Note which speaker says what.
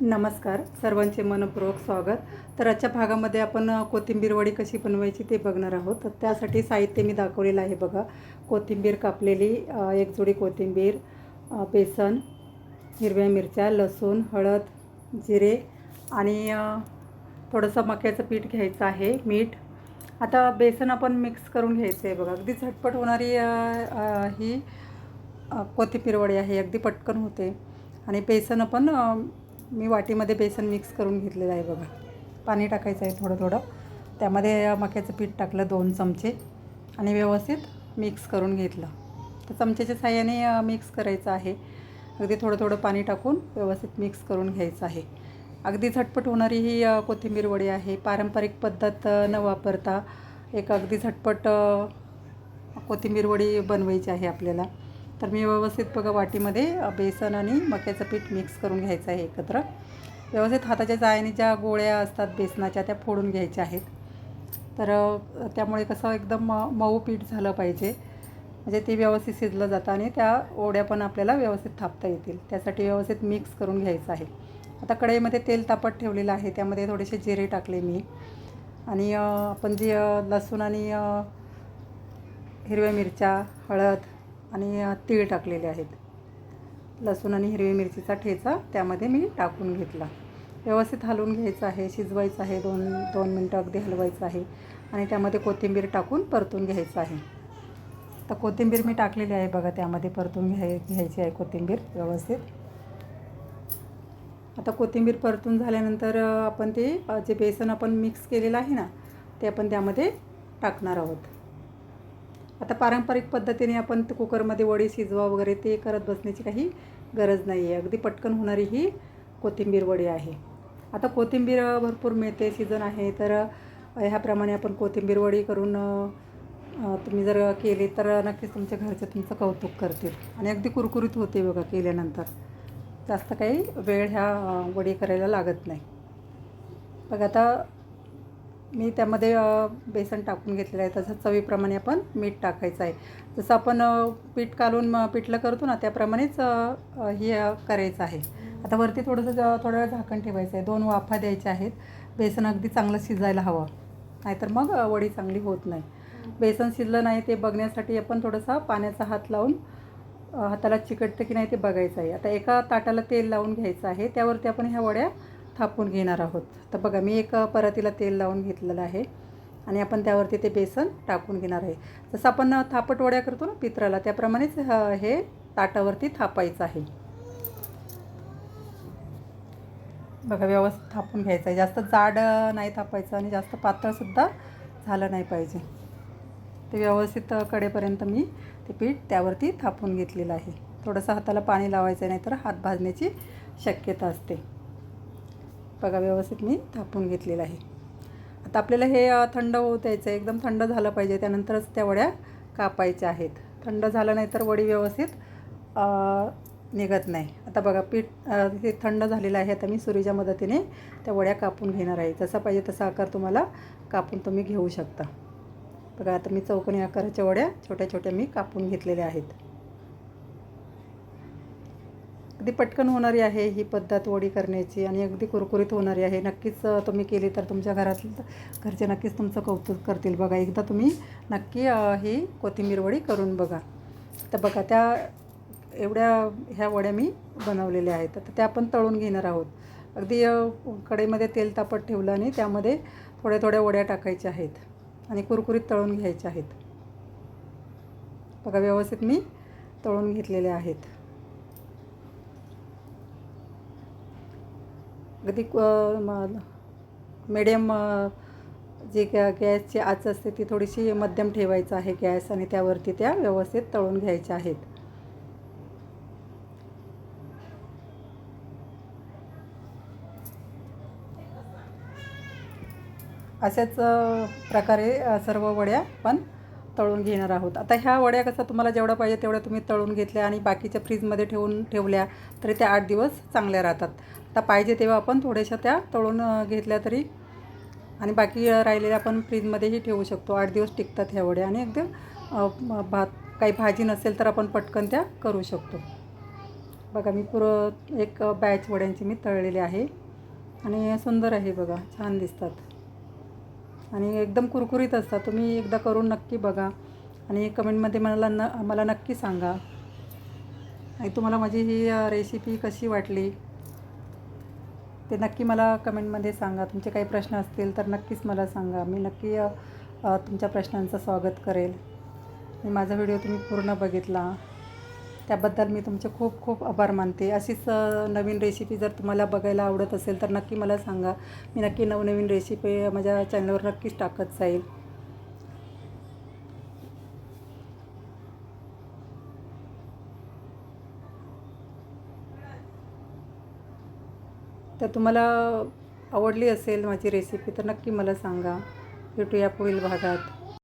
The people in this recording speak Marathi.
Speaker 1: नमस्कार. सर्वांचे मनपूर्वक स्वागत. तर आजच्या भागामध्ये आपण कोथिंबीर वडी कशी बनवायची ते बघणार आहोत. तर त्यासाठी साहित्य मी दाखवलेलं आहे बघा. कोथिंबीर कापलेली एक जोडी कोथिंबीर बेसन हिरव्या मिरच्या लसूण हळद जिरे आणि थोडंसं मक्याचं पीठ घ्यायचं आहे मीठ. आता बेसन आपण मिक्स करून घ्यायचं आहे बघा. अगदी झटपट होणारी ही कोथिंबीर वडी आहे. अगदी पटकन होते. आणि बेसन आपण मी वाटीमध्ये बेसन मिक्स करून घेतलेलं आहे बघा. पाणी टाकायचं आहे थोडं थोडं. त्यामध्ये मक्याचं पीठ टाकलं दोन चमचे आणि व्यवस्थित मिक्स करून घेतलं. तर चमच्याच्या साह्याने मिक्स करायचं आहे. अगदी थोडं थोडं पाणी टाकून व्यवस्थित मिक्स करून घ्यायचं आहे. अगदी झटपट होणारी ही कोथिंबीर वडी आहे. पारंपरिक पद्धत न वापरता एक अगदी झटपट कोथिंबीर वडी बनवायची आहे आपल्याला. तर मी व्यवस्थित बघा वाटीमध्ये बेसन आणि मक्याचं पीठ मिक्स करून घ्यायचं आहे एकत्र. व्यवस्थित हाताच्या जायने ज्या गोळ्या असतात बेसनाच्या त्या फोडून घ्यायच्या आहेत. तर त्यामुळे कसं एकदम म मऊ पीठ झालं पाहिजे. म्हणजे ते व्यवस्थित शिजलं जातं आणि त्या ओढ्या पण आपल्याला व्यवस्थित थापता येतील. त्यासाठी व्यवस्थित मिक्स करून घ्यायचं आहे. आता कढईमध्ये तेल तापत ठेवलेलं आहे. त्यामध्ये थोडेसे जिरे टाकले मी. आणि आपण जे लसूण आणि हिरव्या मिरच्या हळद आणि तीळ टाकलेले आहेत. लसूण आणि हिरवी मिरचीचा ठेचा त्यामध्ये मी टाकून घेतला. व्यवस्थित हलवून घ्यायचं आहे शिजवायचं आहे दोन दोन मिनटं अगदी हलवायचं आहे आणि त्यामध्ये कोथिंबीर टाकून परतून घ्यायचं आहे. तर कोथिंबीर मी टाकलेली आहे बघा त्यामध्ये परतून घ्याय घ्यायची आहे कोथिंबीर व्यवस्थित. आता कोथिंबीर परतून झाल्यानंतर आपण ते जे बेसन आपण मिक्स केलेलं आहे ना ते आपण त्यामध्ये टाकणार आहोत. आता पारंपरिक पद्धतीने आपण कुकरमध्ये वडी शिजवा वगैरे ते करत बसण्याची काही गरज नाही आहे अगदी पटकन होणारी ही कोथिंबीर वडी आहे. आता कोथिंबीर भरपूर मिळते सीझन आहे. तर ह्याप्रमाणे आपण कोथिंबीर वडी करून तुम्ही जर केली तर नक्कीच तुमच्या घरचे तुमचं कौतुक करतील. आणि अगदी कुरकुरीत होते बघा केल्यानंतर. जास्त काही वेळ ह्या वडी करायला लागत नाही. बघा आता मी त्यामध्ये बेसन टाकून घेतलेलं आहे. तसं चवीप्रमाणे आपण मीठ टाकायचं आहे. जसं आपण पीठ कालून पिठलं करतो ना त्याप्रमाणेच हे करायचं आहे. आता वरती थोडंसं ज- वेळ झाकण ठेवायचं आहे. दोन वाफा द्यायच्या आहेत. बेसन अगदी चांगलं शिजायला हवं. नाहीतर मग वडी चांगली होत नाही. बेसन शिजलं नाही ते बघण्यासाठी आपण थोडंसं पाण्याचा हात लावून हाताला चिकटतं की नाही ते बघायचं आहे. आता एका ताटाला तेल लावून घ्यायचं आहे. त्यावरती आपण ह्या वड्या थापून घेणार आहोत. तर बघा मी एक परातीला तेल लावून घेतलेलं आहे आणि आपण त्यावरती ते बेसन टाकून घेणार आहे. जसं आपण थापट वड्या करतो ना पित्राला त्याप्रमाणेच हे ताटावरती थापायचं आहे. बघा व्यवस्थित थापून घ्यायचं आहे. जास्त जाड नाही थापायचं आणि जास्त पातळसुद्धा झालं नाही पाहिजे. ते व्यवस्थित कडेपर्यंत मी ते पीठ त्यावरती थापून घेतलेलं आहे. थोडंसं हाताला पाणी लावायचं नाही तर हात भाजण्याची शक्यता असते. बघा व्यवस्थित मी थापून घेतलेलं आहे. आता आपल्याला हे थंड होऊ द्यायचं आहे एकदम थंड झालं पाहिजे. त्यानंतरच त्या वड्या कापायच्या आहेत. थंड झालं नाही तर वडी व्यवस्थित निघत नाही. आता बघा पीठ हे थंड झालेलं आहे. आता मी सुरीच्या मदतीने त्या वड्या कापून घेणार आहे. जसा पाहिजे तसा आकार तुम्हाला कापून तुम्ही घेऊ शकता. बघा आता मी चौकोनी आकाराच्या वड्या छोट्या छोट्या मी कापून घेतलेल्या आहेत. अगदी पटकन होणारी आहे ही पद्धत वडी करण्याची आणि अगदी कुरकुरीत होणारी आहे. नक्कीच तुम्ही केली तर तुमच्या घरात घरचे नक्कीच तुमचं कौतुक करतील बघा. एकदा तुम्ही नक्की ही कोथिंबीर वडी करून बघा. तर बघा त्या एवढ्या ह्या वड्या मी बनवलेल्या आहेत. तर त्या आपण तळून घेणार आहोत. अगदी अ, कढईमध्ये तेल तापत ठेवलं आणि त्यामध्ये थोड्या थोड्या वड्या टाकायच्या आहेत आणि कुरकुरीत तळून घ्यायच्या आहेत. बघा व्यवस्थित मी तळून घेतलेल्या आहेत. अगदी मिडियम जी गॅ गॅसची आच असते ती थोडीशी मध्यम ठेवायचं आहे गॅस आणि त्यावरती त्या व्यवस्थित तळून घ्यायच्या आहेत. अशाच प्रकारे सर्व वड्या पण तळून घेणार आहोत. आता ह्या वड्या कसं तुम्हाला जेवढं पाहिजे तेवढ्या तुम्ही तळून घेतल्या आणि बाकीच्या फ्रीजमध्ये ठेवून ठेवल्या तरी त्या आठ दिवस चांगल्या राहतात. आता पाहिजे तेव्हा आपण थोड्याशा त्या तळून घेतल्या तरी आणि बाकी राहिलेल्या आपण फ्रीजमध्येही ठेवू शकतो. आठ दिवस टिकतात ह्या वड्या आणि एकदम भात काही भाजी नसेल तर आपण पटकन त्या करू शकतो. बघा मी पुरं एक बॅच वड्यांची मी तळलेली आहे आणि सुंदर आहे बघा छान दिसतात. आणि एकदम कुरकुरीत असतात. तुम्ही एकदा करून नक्की बघा आणि कमेंटमध्ये मला न मला नक्की सांगा. आणि तुम्हाला माझी ही रेसिपी कशी वाटली ते नक्की मला कमेंटमध्ये सांगा. तुमचे काही प्रश्न असतील तर नक्कीच मला सांगा. मी नक्की तुमच्या प्रश्नांचं स्वागत करेल. मी माझा व्हिडिओ तुम्ही पूर्ण बघितला. त्याबद्दल मी तुमचे खूप खूप आभार मानते. अशीच नवीन रेसिपी जर तुम्हाला बघायला आवडत असेल तर नक्की मला सांगा. मी नक्की नवनवीन रेसिपी माझ्या चॅनलवर नक्कीच टाकत जाईल. तर तुम्हाला आवडली असेल माझी रेसिपी तर नक्की मला सांगा. भेटूया पुढील भागात.